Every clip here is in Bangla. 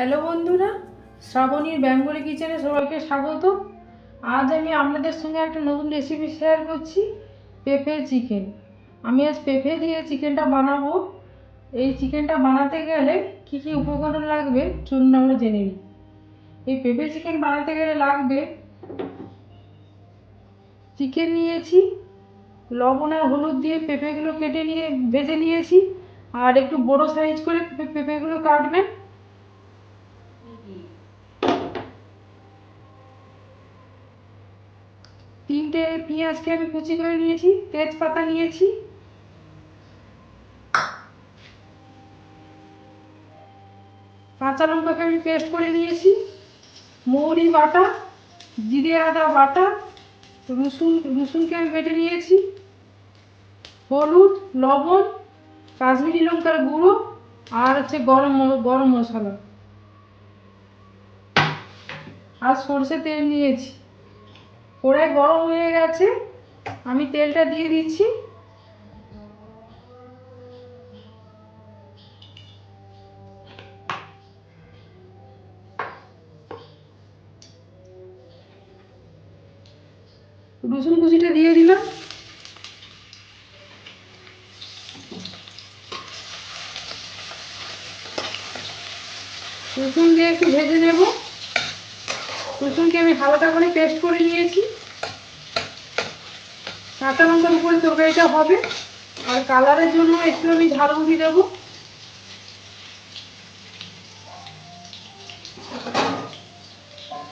হ্যালো বন্ধুরা, শ্রাবণীর বেঙ্গলি কিচেনে সবাইকে স্বাগত। আজ আমি আপনাদের সঙ্গে একটা নতুন রেসিপি শেয়ার করছি, পেঁপে চিকেন আমি আজ পেঁপে দিয়ে চিকেনটা বানাবো। এই চিকেনটা বানাতে গেলে কি কি উপকরণ লাগবে চলুন আমরা জেনে নিই। এই পেঁপে চিকেন বানাতে গেলে লাগবে চিকেন নিয়েছি, লবণ আর হলুদ দিয়ে পেঁপেগুলো কেটে নিয়ে, ভেজে নিয়েছি। আর একটু বড় সাইজ করে পেঁপেগুলো কাটবেন। তিনটে পেঁয়াজকে আমি কুচি করে নিয়েছি, তেজপাতা নিয়েছি। কাঁচা লঙ্কাকে আমি পেস্ট করে নিয়েছি, মৌরি বাটা, জিরে আদা বাটা, রসুন, রসুনকে আমি বেটে নিয়েছি, হলুদ, লবণ, কাশ্মীরি লঙ্কার গুঁড়ো আর হচ্ছে গরম গরম মশলা। আর সর্ষে তেল নিয়েছি। কড়াই গরম হয়ে গেছে, আমি তেলটা দিয়ে দিচ্ছি। রসুন কুচিটা দিয়ে দিলাম। রসুন দিয়ে একটু ভেজে নেব। রসুনকে আমি হালকা করে পেস্ট করে নিয়েছি। কাঁচা লঙ্কার উপরে তরকারিটা হবে। আর কালারের জন্য একটু আমি ঝালমুড়ি দেবো।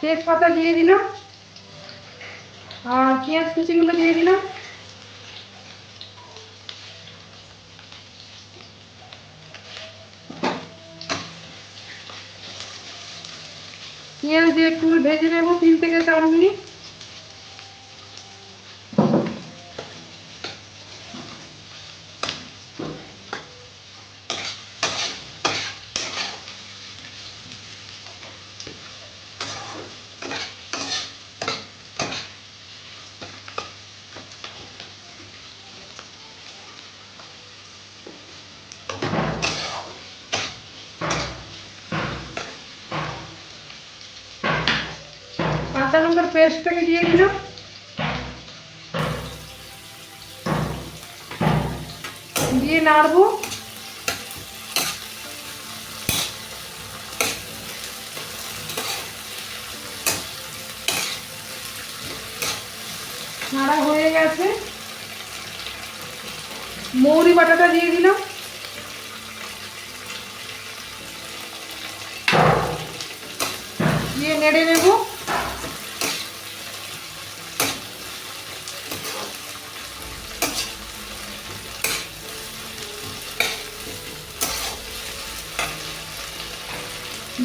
তেজপাতা দিয়ে দিলাম। আর পেঁয়াজ কুচিগুলো দিয়ে দিলাম। পেঁয়াজ দিয়ে একটু ভেজে নেব তিন থেকে চার মিনিট। কাঁচা পেস্টটাকে দিয়ে দিলাম। দিয়ে নাড়বো। নাড়া হয়ে গেছে। মৌরি বাটাটা দিয়ে দিলাম। দিয়ে নেড়ে নেব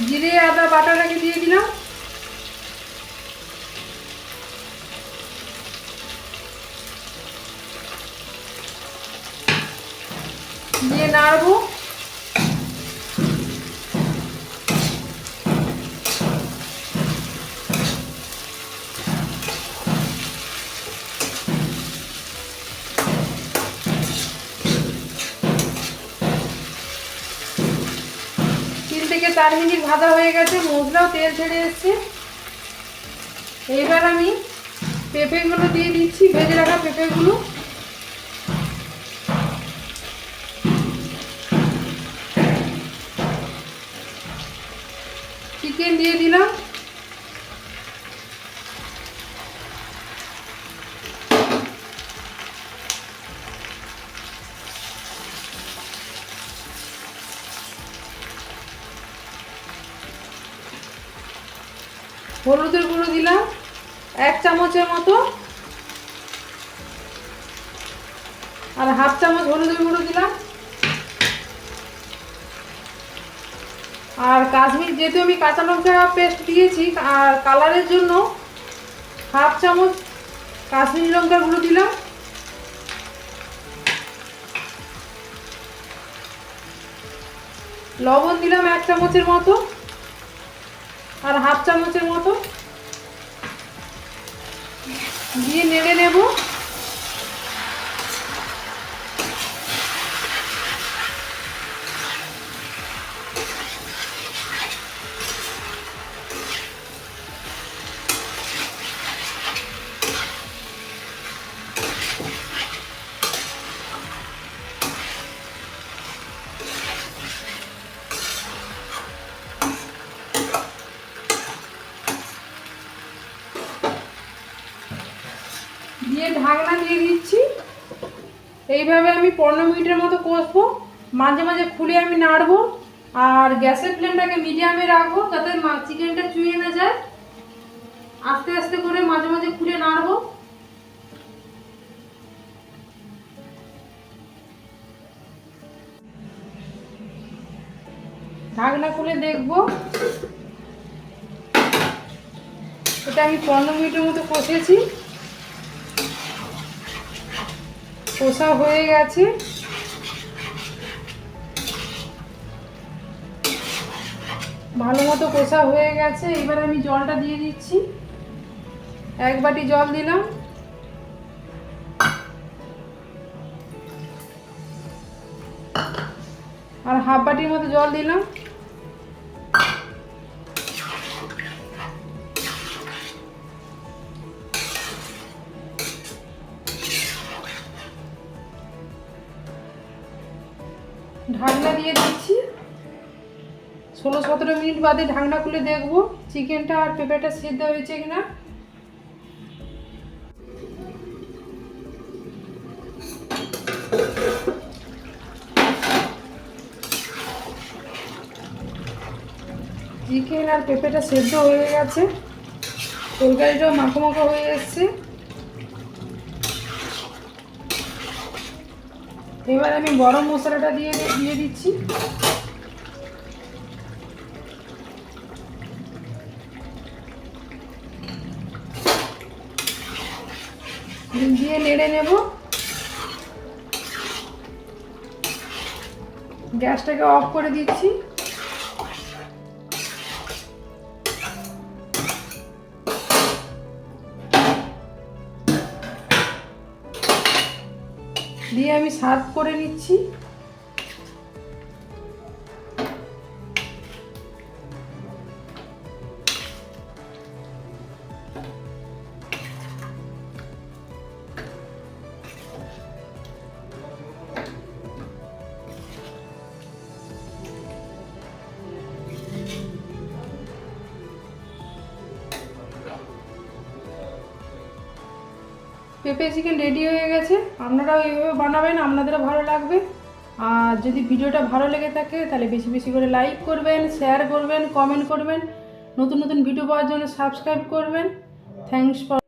জিরে আদা বাটাটাকে দিয়ে দিলাম। দিয়ে নাড়বো তিন থেকে চার মিনিট ভাজা হয়ে গেছে মশলাও তেল ছেড়ে এসছে। এবার আমি পেঁপেগুলো দিয়ে দিচ্ছি, ভেজে রাখা পেঁপেগুলো। চিকেন দিয়ে দিলাম। হলুদের গুঁড়ো দিলাম, এক চামচের মতো। আর হাফ চামচ হলুদের গুঁড়ো দিলাম। আর কাশ্মীর, যেহেতু আমি কাঁচা লঙ্কা পেস্ট দিয়েছি, আর কালারের জন্য হাফ চামচ কাশ্মীরি লঙ্কার গুঁড়ো দিলাম। লবণ দিলাম এক চামচের মতো। আর হাফ চামচের মতো। দিয়ে নেড়ে নেব ঢাকনা দিয়ে দিচ্ছি। এইভাবে আমি পনেরো মিনিটের মতো কষবো। মাঝে মাঝে খুলে আমি নাড়বো। আর গ্যাসের ফ্লেমটাকে মিডিয়ামে রাখব যাতে চিকেনটা চুয়ে না যায়। আস্তে আস্তে করে মাঝে মাঝে খুলে নাড়বো। ঢাকনা খুলে দেখব। এটা আমি পনেরো মিনিটের মতো কষেছি। কষা হয়ে গেছে। ভালো মতো কষা হয়ে গেছে। এবার আমি জলটা দিয়ে দিচ্ছি। এক বাটি জল দিলাম। আর হাফ বাটির মতো জল দিলাম। ঢাকনা দিয়ে দিচ্ছি। ষোলো সতেরো মিনিট বাদে ঢাকনা খুলে দেখব চিকেনটা আর পেঁপেটা সিদ্ধ হয়েছে কিনা। চিকেন আর পেঁপেটা সেদ্ধ হয়ে গেছে। তরকারিটাও মাখো মাখো হয়ে এসছে। এবার আমি গরম মশলাটা দিয়ে দিয়ে দিচ্ছি। দিয়ে নেড়ে নেব। গ্যাসটাকে অফ করে দিচ্ছি। দিয়ে আমি সার্ভ করে নিচ্ছি। পেঁপে চিকেন রেডি হয়ে গেছে। আপনারাও এইভাবে বানাবেন, আপনাদেরও ভালো লাগবে। আর যদি ভিডিওটা ভালো লেগে থাকে, তাহলে বেশি বেশি করে লাইক করবেন শেয়ার করবেন কমেন্ট করবেন। নতুন নতুন ভিডিও পাওয়ার জন্য সাবস্ক্রাইব করবেন। Thanks for